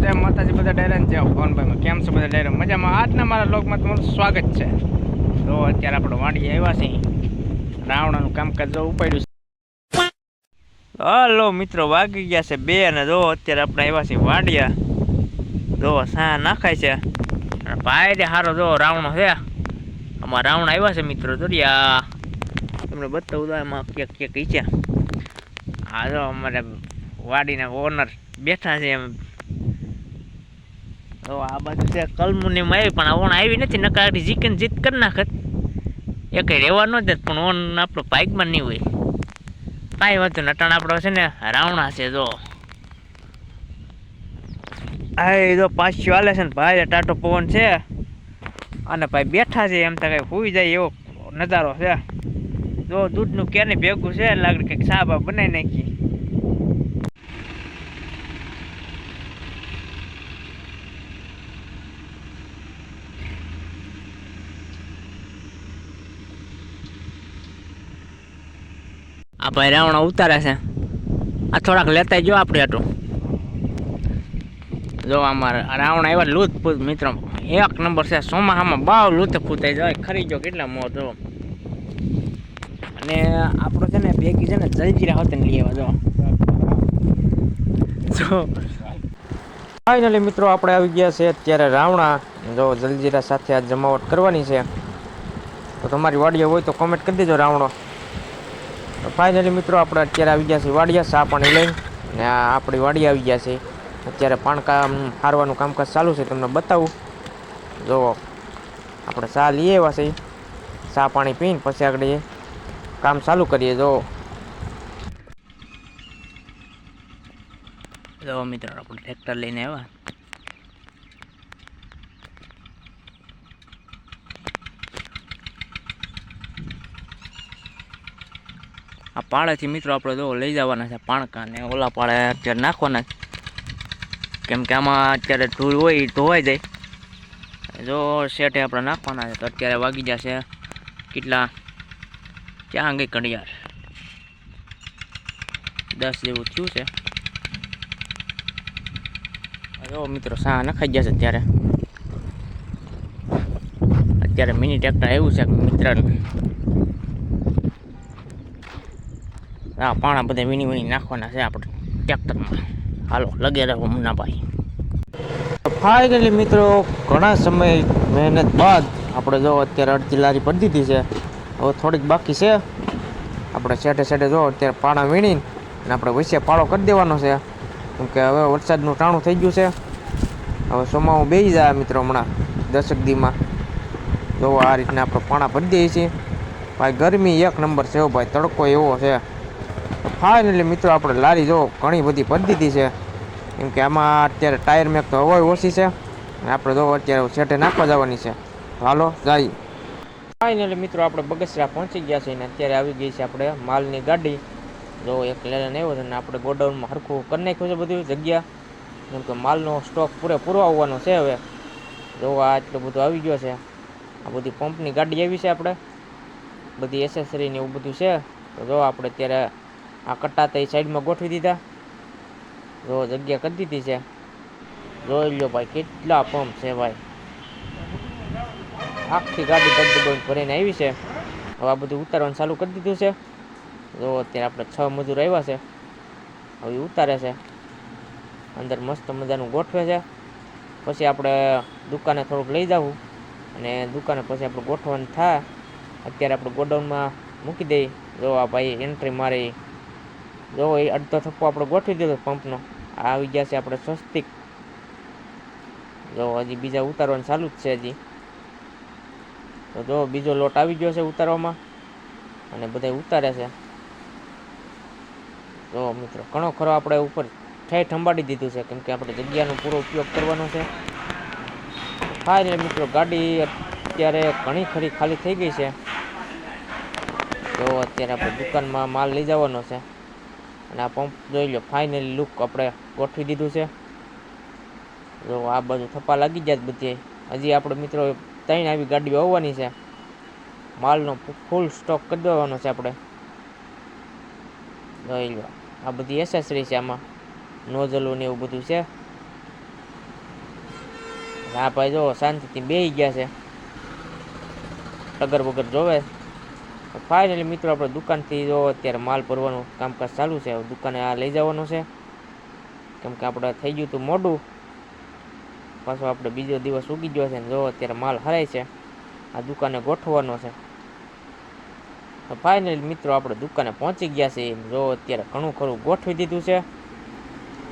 જય માતાજી બધા ડાયરા જય ભવનભાઈ કેમ છો બધા ડાયરા મજામાં? આજના મારા લોકમાં તમારું સ્વાગત છે. તો અત્યારે આપણે વાડી આવ્યા છીએ. રાવણાનું કામકાજ જો ઉપાડ્યું છે. હલો, મિત્રો, વાગી ગયા છે બે અને જો અત્યારે આપણે આવ્યા છીએ વાડિયા જો સા નાખાય છે. ભાઈ રે સારો જો રાવણો છે. આમાં રાવણ આવ્યા છે મિત્રો, દોરિયા. તમને બતાવું તો એમાં ક્યાંક ક્યાંક ઈચ્છા હા જો અમારે વાડીના ઓનર બેઠા છે એમ. તો આ બાજુ છે કલમુનિમ આવી પણ ઓણ આવી નથી, નકારી જીકન જીત કરી નાખત એ કંઈ રહેવા ન દેત પણ ઓન આપણો પાઇકમાં નહીં હોય. કાંઈ વાંધો નટાણ આપણો છે ને, રાવણા છે, જો. એ જો પાછું હાલે છે ને, ભાઈ, ટાટો પવન છે. અને ભાઈ બેઠા છે, એમ તો કંઈ હોઈ જાય એવો નજારો છે. જો દૂધનું ક્યારે ભેગું છે લાગે કંઈક સાબા બનાવી નાખી. આ ભાઈ રાવણા ઉતારે છે. આ થોડાક લેતા જો આપણે આટલું. જો અમારે રાવણ આવ્યા લૂત મિત્રો એક નંબર છે સોમાહામાં બાવ લૂત ફૂતાઈ જાય ખરી જો કેટલા મોર જો. અને આપણો છે ને ભેગી છે ને જલજીરા હોતે લઈ આવ્યા જો. ફાઇનલી મિત્રો આપણે આવી ગયા છે અત્યારે રાવણા. જો જલજીરા સાથે આ જમાવટ કરવાની છે. તો તમારી વાડીઓ હોય તો કોમેન્ટ કરી દેજો રાવણો. તો ફાઇનલી મિત્રો આપણે અત્યારે આવી ગયા છીએ વાડિયા સાપણી લઈ ને આપણી વાડી આવી ગયા છે. અત્યારે પાણકામ હારવાનું કામકાજ ચાલુ છે, તમને બતાવું. જો આપણે સા લઈએ એવા છે સા પાણી પીને પછી આગળ કામ ચાલુ કરીએ. જો. મિત્રો, આપણે ટ્રેક્ટર લઈને આવ્યા. આ પાળેથી મિત્રો આપણે જો લઈ જવાના છે પાણકા ને ઓલા પાળે અત્યારે નાખવાના કેમ કે આમાં અત્યારે ધૂળ હોય ધોવાઈ જાય. જો શેઠે આપણે નાખવાના છે તો અત્યારે વાગી જશે કેટલા? ક્યાં ગઈ ઘડિયાળ? દસ જેવું થયું છે. જો મિત્રો સા નખાઈ જશે અત્યારે. અત્યારે મિની ટ્રેક્ટર આવ્યું છે મિત્રનું. આ પાણા બધા વીણી વીણી નાખવાના છે આપણે ટ્રેક્ટરમાં. હાલો, લગે રહો મુન્નાભાઈ. ફાઇનલી મિત્રો, ઘણા સમય મહેનત બાદ આપણે જો અત્યારે અડધી લારી ભરી દીધી છે. હવે થોડીક બાકી છે. આપણે છેટે છેટે જો અત્યારે પાણા વીણીને અને આપણે વચ્ચે પાળો કરી દેવાનો છે. કેમ કે હવે વરસાદનું ટાણું થઈ ગયું છે. હવે સોમાવું બેસી જાય મિત્રો હમણાં દશક દીમાં. જો આ રીતના આપણે પાણા ભરી દઈએ છીએ. ભાઈ ગરમી એક નંબર છે ભાઈ, તડકો એવો છે. ફાઇનલી મિત્રો, આપણે લારી જો ઘણી બધી પદ્ધતિ છે. કેમ કે આમાં અત્યારે ટાયર મેક તો હવાય ઓછી છે. અને આપણે જો અત્યારે સેટે નાખવા જવાની છે. હાલો, જાય. ફાઇનલી મિત્રો, આપણે બગસરા પહોંચી ગયા છે અને અત્યારે આવી ગઈ છે આપણે માલની ગાડી. જો એક લઈને આવ્યો છે અને આપણે ગોડાઉનમાં હરખું કરી નાખ્યું છે બધું જગ્યા. કેમ કે માલનો સ્ટોક પૂરેપૂરો આવવાનો છે હવે. જો આ એટલું બધું આવી ગયો છે. આ બધી પંપની ગાડી આવી છે આપણે. બધી એસેસરી ને એવું બધું છે. તો જો આપણે અત્યારે આ કટ્ટા એ સાઈડમાં ગોઠવી દીધા. જો જગ્યા કરી દીધી છે. જોઈ લો ભાઈ, કેટલા પંપ છે ભાઈ. આખી ગાડી દબદબોઈને ભરીને આવી છે. હવે આ બધું ઉતારવાનું ચાલુ કરી દીધું છે. જો અત્યારે આપણે છ મજૂર આવ્યા છે. હવે ઉતારે છે. અંદર મસ્ત મજાનું ગોઠવે છે. પછી આપણે દુકાને થોડુંક લઈ જવું. અને દુકાને પછી આપણે ગોઠવવાનું થાય. અત્યારે આપણે ગોડાઉનમાં મૂકી દઈએ. જો આ ભાઈ એન્ટ્રી મારી જો એ અડધો થપ્પો આપણે ગોઠવી દીધો પંપનો, આ આવી ગયા છે આપણે સ્વસ્તિક. જો હજી બીજા ઉતારવાનું ચાલુ જ છે હજી. તો જો બીજો લોટ આવી ગયો છે ઉતારવામાં અને બધા ઉતારે છે. જો મિત્રો, ઘણો ખરો આપણે ઉપર ઠેઠ સંભાળી દીધું છે, કેમ કે આપણે જગ્યાનો પૂરો ઉપયોગ કરવાનો છે. ફાઇનલ મિત્રો, ગાડી અત્યારે ઘણી ખરી ખાલી થઈ ગઈ છે. તો અત્યારે આપણે દુકાનમાં માલ લઈ જવાનો છે. અને આ પંપ જોઈ લો ફાઇનલી લુક આપણે ગોઠવી દીધું છે. જો આ બાજુ થપ્પા લાગી જાય બધી. હજી આપણે મિત્રો ત્રણ આવી ગાડીઓ આવવાની છે. માલનો ફૂલ સ્ટોક કરી દેવાનો છે આપણે. જોઈ લો, આ બધી એસેસરી છે આમાં. નોઝલો ને એવું બધું છે. આ ભાઈ જો શાંતિથી બેહી ગયા છે. ટગર વગર જોવે. ફાઇનલી મિત્રો, આપણે દુકાનથી જો અત્યારે માલ ભરવાનું કામકાજ ચાલુ છે દુકાને આ લઈ જવાનું છે. કેમ કે આપણે થઈ ગયું હતું મોડું. પાછો આપણે બીજો દિવસ ઉગી ગયો છે ને જો અત્યારે માલ હરાય છે, આ દુકાને ગોઠવવાનો છે. ફાઇનલી મિત્રો, આપણે દુકાને પહોંચી ગયા છે જો અત્યારે ઘણું ખરું ગોઠવી દીધું છે.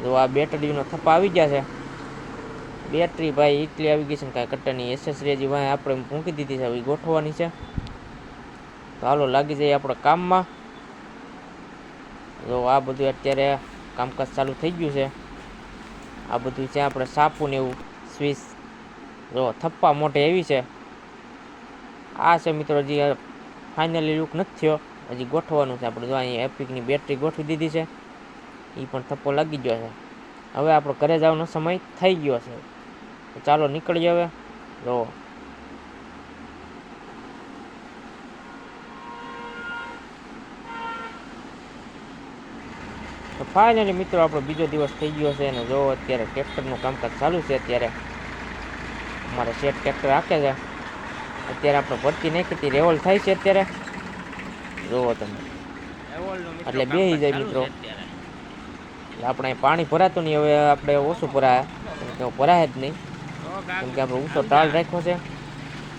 જો આ બેટરીનો થપ્પા આવી ગયા છે. બેટરી ભાઈ એટલી આવી ગઈ છે ને કાંઈ કટ્ટાની એસેસરી હજી ભાઈ આપણે મૂકી દીધી છે, હવે ગોઠવવાની છે. તો હાલો, લાગી જાય આપણે કામમાં. જો આ બધું અત્યારે કામકાજ ચાલુ થઈ ગયું છે. આ બધું છે આપણે સાપું ને એવું સ્વિચ જો, થપ્પા મોટે એવી છે. આ છે મિત્રો, હજી ફાઇનલી લુક નથી થયો. હજી ગોઠવવાનું છે આપણે. જો અહીંયા એપિકની બેટરી ગોઠવી દીધી છે. એ પણ થપ્પો લાગી ગયો છે. હવે આપણો ઘરે જવાનો સમય થઈ ગયો છે. ચાલો નીકળીએ હવે. જો ફાઇનલી મિત્રો આપણો બીજો દિવસ થઈ ગયો છે અને જો અત્યારે ટ્રેક્ટરનું કામકાજ ચાલુ છે અત્યારે અમારે શેઠ ટ્રેક્ટર રાખે છે. અત્યારે આપણે ભરતી નાખી હતી રેવલ થાય છે અત્યારે. જોવો તમે. એટલે બેસી જાય મિત્રો. એટલે આપણે પાણી ભરાતું નહીં હવે આપણે ઓછું ભરાય. કેમ કે ભરાય જ નહીં. કેમ કે આપણે ઊંચો ટાળ રાખ્યો છે.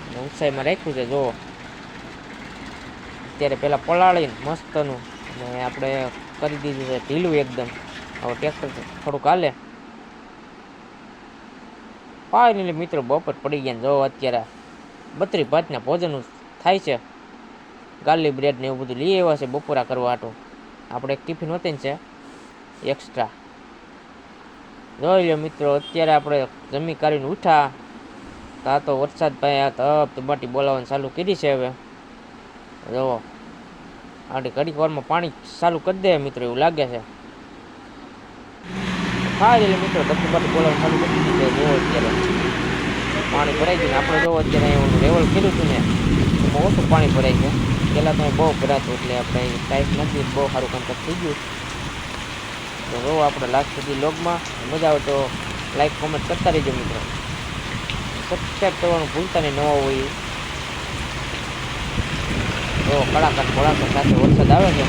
અને ઊંચાઈમાં રાખ્યું છે જો અત્યારે પહેલાં પલાળીને મસ્તનું અને આપણે કરી દીધું છે ઢીલું એકદમ. હવે ટ્રેક્ટર થોડુંક હાલે. ફાઇનલી મિત્રો બપોર પડી ગયા ને જો અત્યારે બત્રી ભાતના ભોજન થાય છે. ગાર્લિક બ્રેડ ને એવું બધું લઈ આવ્યા છે બપોરા કરવા હાટું. આપણે એક ટિફિન હોતી ને છે. એક્સ્ટ્રા જોઈ લો મિત્રો, અત્યારે આપણે જમી કાઢીને ઉઠા તા તો વરસાદ ભાઈ આ તબ તબાટી બોલાવવાનું ચાલુ કરી છે હવે. જુઓ આડી ઘડીક વારમાં પાણી ચાલુ કરી દે મિત્રો, એવું લાગે છે. હા એટલે મિત્રો, ધબધબાટી બોલાવવાનું ચાલુ કરી દીધું છે. જુઓ અત્યારે પાણી ભરાઈ ગયું ને, આપણે જો અત્યારે એવું લેવલ કર્યું હતું ને, એમાં ઓછું પાણી ભરાય છે. પહેલાં તો બહુ ભરાતું એટલે આપણે ટાઈટ નથી, બહુ સારું કામકાજ થઈ ગયું. તો જો આપણે લાસ્ટ સુધી લોગમાં મજા આવે તો લાઈક કોમેન્ટ કરતા રહેજો મિત્રો. સબસ્ક્રાઈબ કરવાનું ભૂલતા નહીં, નવા હોય એ. જો કડાકા સાથે વરસાદ આવે છે